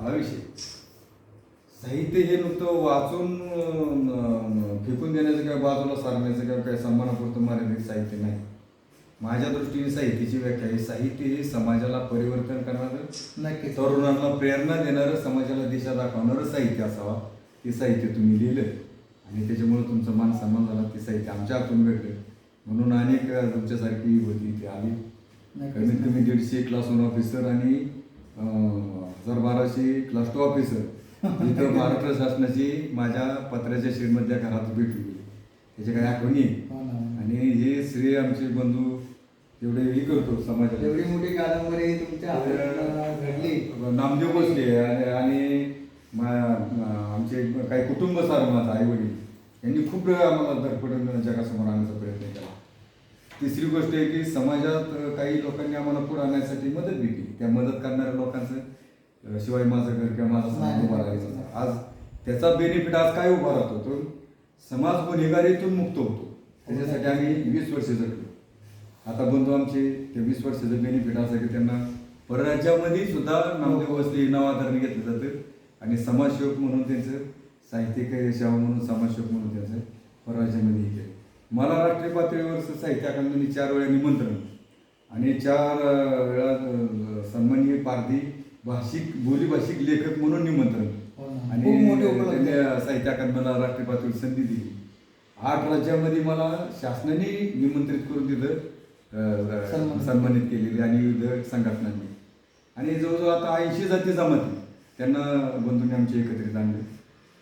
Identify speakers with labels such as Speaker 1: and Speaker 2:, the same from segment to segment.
Speaker 1: हा विषय. साहित्य हे नुकतं वाचून फेकून देण्याचं किंवा बाजूला सारण्याचं किंवा काय सन्मानापुरतं मर्यादित साहित्य नाही. माझ्या दृष्टीने साहित्याची व्याख्या आहे साहित्य हे समाजाला परिवर्तन करणारं
Speaker 2: नक्कीच.
Speaker 1: तरुणांना प्रेरणा देणारं समाजाला दिशा दाखवणारं साहित्य असावा. ते साहित्य तुम्ही लिहिलं आणि त्याच्यामुळे तुमचा मान सन्मान झाला ते साहित्य आमच्या हातून भेटलं म्हणून अनेक तुमच्यासारखी होती ती आली. कमीत कमी दीडशे क्लास वन ऑफिसर आणि हजार बाराशे क्लास टू ऑफिसर इथं महाराष्ट्र शासनाची माझ्या पत्राच्या शेडमधल्या घरात भेटली गेली त्याच्या काही आठवणी.
Speaker 2: हो.
Speaker 1: आणि हे श्रेय आमचे बंधू एवढे हे करतो समाजाला
Speaker 2: एवढी मोठी कादंबरी तुमच्या घडली
Speaker 1: नामदेव बसले आणि आमचे काही कुटुंब सार माझा आई वडील यांनी खूप वेळा आम्हाला धडपडून जगासमोर आणण्याचा प्रयत्न केला तिसरी गोष्ट आहे की समाजात काही लोकांनी आम्हाला पुढे आणण्यासाठी मदत बी केली त्या मदत करणाऱ्या लोकांचं शिवाय माझं घर किंवा माझा समाज उभा राहायचा आज त्याचा बेनिफिट आज काय उभा राहतो? तो समाज गुन्हेगारीतून मुक्त होतो. त्याच्यासाठी आम्ही वीस वर्ष जगलो. आता बंधू आमचे ते वीस वर्षाचं बेनिफिट असं की त्यांना परराज्यामध्ये सुद्धा नामदेव बसले नावाधारण घेतलं जातं. आणि समाजसेवक म्हणून त्यांचं साहित्यिक सेवा म्हणून समाजसेवक म्हणून त्यांचं परराज्यामध्ये केलं. मला राष्ट्रीय पातळीवर साहित्य अकादमीने चार वेळा निमंत्रण. आणि चार वेळा सन्माननीय पारधी भाषिक बोलीभाषिक लेखक म्हणून निमंत्रण.
Speaker 2: हो.
Speaker 1: आणि साहित्य अकादमीला राष्ट्रीय पातळीवर संधी दिली. आठ राज्यामध्ये मला शासनाने निमंत्रित करून
Speaker 2: सन्मानित.
Speaker 1: सन्मानित केलेले आणि विविध संघटनांनी. आणि जवळजवळ आता ऐंशी जाती जमाती त्यांना बंधूंनी आमचे एकत्रित आणले.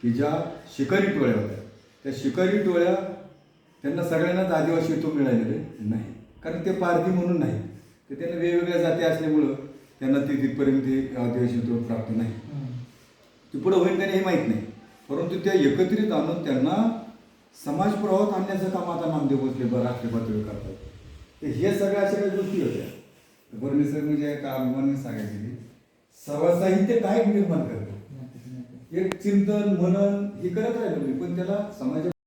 Speaker 1: की ज्या शिकारी टोळ्या होत्या. त्या शिकारी टोळ्या त्यांना सगळ्यांनाच आदिवासी तो मिळालेले नाही. कारण ते पारधी म्हणून नाही. ते त्यांना वेगवेगळ्या जाती असल्यामुळं त्यांना ते तिथपर्यंत ते आदिवासी तो प्राप्त नाही. ते पुढे होईल नाही हे माहीत नाही. परंतु त्या एकत्रित आणून त्यांना समाज प्रवाहात आणण्याचं काम आता नामदेव भोसले राष्ट्रीय पातळीवर करतात. तर हे सगळ्या अशा काही गोष्टी होत्या. फर्निचर म्हणजे एका अभिमानाने सांगायचे साहित्य काय निर्माण करतं?
Speaker 2: नक्कीच, नक्कीच.
Speaker 1: एक चिंतन मनन हे करत राहिलो मी पण त्याला समाजा